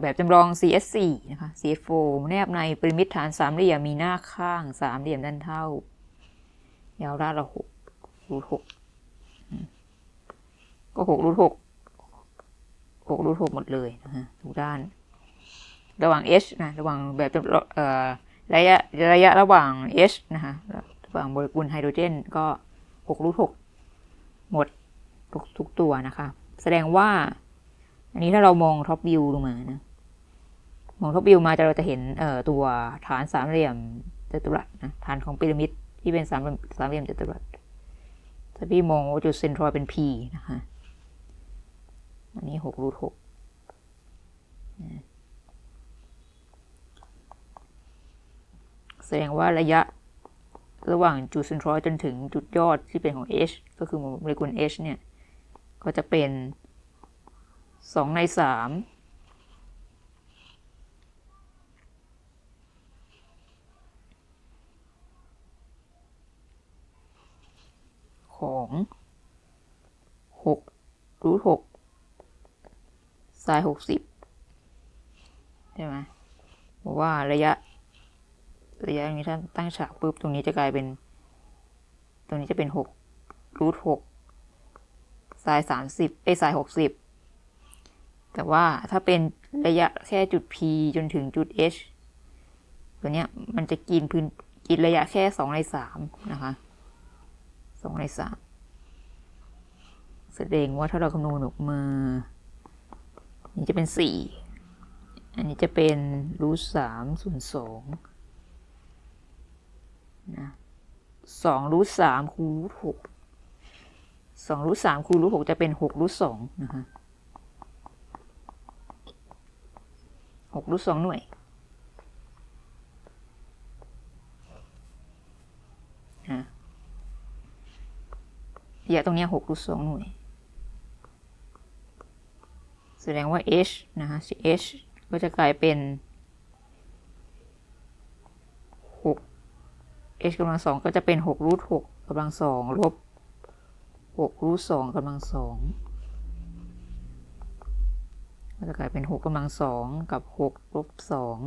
แบบจำลอง CS4 นะคะ CS4 แนบในปริมิตฐานสามเหลี่ยมมีหน้าข้างสามเหลี่ยมด้านเท่า ยาวด้านละหกรูทหกก็หกรูทหกหกรูทหกหมดเลยนะฮะทุกด้าน ระหว่าง h นะระหว่างแบบจำลองเอ่อระยะระยะระหว่าง h นะคะระหว่างโมเลกุลไฮโดรเจนก็หกรูทหกหมดทุกทุกตัวนะคะ แสดงว่า อันนี้ถ้าเรามองท็อปวิวลงมานะ มองท็อปวิวมาจะเราจะเห็นเอ่อตัวฐานสามเหลี่ยมจัตุรัสนะฐานของพีระมิดที่เป็นสามเหลี่ยมสามเหลี่ยมจัตุรัสถ้าพี่มองจุดเซนทรอยเป็น P นะคะ อันนี้หกรูทหกแสดงว่าระยะระหว่างจุดเซนทรอยจนถึงจุดยอดที่เป็นของ H ก็คือโมเลกุล H เนี่ย ก็จะเป็น สองในสามของหกรูทหกไซน์หกสิบใช่ไหมบอกว่าระยะ ระยะนี้ถ้าตั้งฉากปุ๊บ ตรงนี้จะกลายเป็น ตรงนี้จะเป็นหกรูทหกไซน์สามสิบเอ้ไซหกสิบ แต่ว่าถ้าเป็นระยะแค่จุด P จนถึงจุด H ตัวเนี้ยมันจะกินพื้นกินระยะแค่สองในสามนะคะสองในสามแสดงว่าถ้าเราคำนวณออกมา นี่จะเป็นสี่อันนี้จะเป็นรูทสามส่วนสองนะสองรูทสามคูณรูทหกสองรูทสามคูณรูทหกจะเป็นหกรูทสองนะคะ หกรูทสองหน่วยระยะตรงนี้ยหกรูทสองหน่วย แสดงว่า h นะฮะ h ก็จะกลายเป็นหก h กำลังสองก็จะเป็นหกรูทหกำลังสองลบหกรูทสองกำลังสอง ก็จะกลายเป็นหกกำลังสองกับหกลบสอง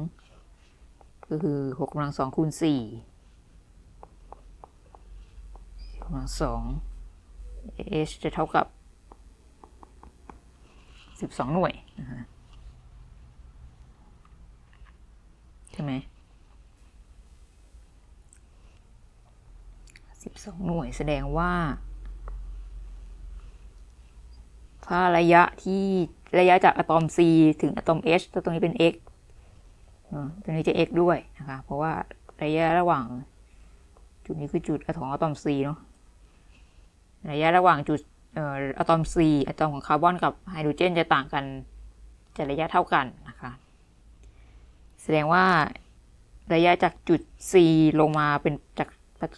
ก็คือหกกำลังสองคูณสี่กำลังสอง h จะเท่ากับสิบสองหน่วยใช่ไหมสิบสองหน่วยแสดงว่า ถ้าระยะที่ ระยะจากอะตอม C ถึงอะตอม H ตัวตรงนี้เป็น x เนอะตรงนี้จะ x ด้วยนะคะ เพราะว่าระยะระหว่าง จุดนี้คือจุดอะของอะตอม C เนาะ ระยะระหว่างจุดเอ่ออะตอม C อะตอมของคาร์บอนกับไฮโดรเจนจะต่างกันจะระยะเท่ากันนะคะ แสดงว่าระยะจากจุด C ลงมาเป็นจาก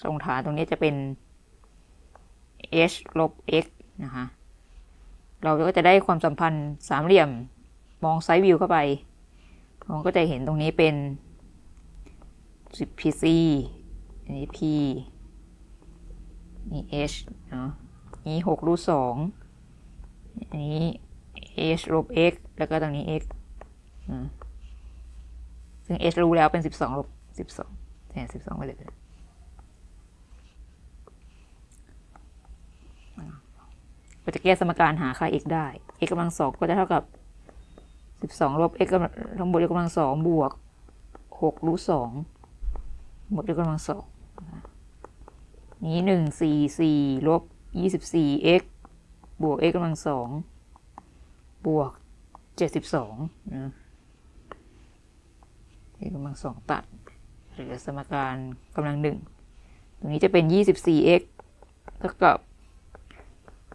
ตรงฐานตรงนี้จะเป็น h ลบ x นะคะ เราก็จะได้ความสัมพันธ์สามเหลี่ยมมองไซด์วิวเข้าไปเราก็จะเห็นตรงนี้เป็น10 pc อันนี้ p นี่ h เนาะนี้6รูทสองอันนี้ h ลบ x แล้วก็ตรงนี้ x ซึ่ง h รู้แล้วเป็น 12ลบ12แทน12 ไปเลย ก็จะแก้สมการหาค่า x ได้ x กำลังสองก็จะเท่ากับ 12 ลบ x กำลังทั้งหมดยกกำลังสองบวก6รูทสองหมดยกกำลังสองนี้หนึ่งสี่สี่ลบยี่สิบสี่ x บวก x กำลังสองบวกเจ็ดสิบสองนะ x กำลังสองตัดเหลือสมการกำลังหนึ่งตรงนี้จะเป็นยี่สิบสี่ x เท่ากับ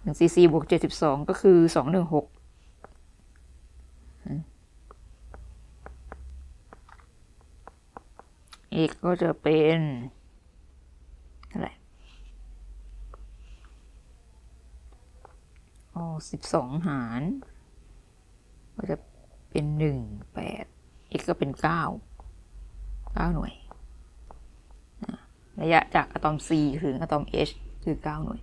หนึ่งสี่สี่บวกเจ็ดสิบสองก็คือสองหนึ่งหก x ก็จะเป็นอะไรอ๋อสิบสองหาร ก็จะเป็นหนึ่งแปด x ก็เป็นเก้าเก้าหน่วย ระยะจากอะตอม C ถึงอะตอม H คือเก้าหน่วย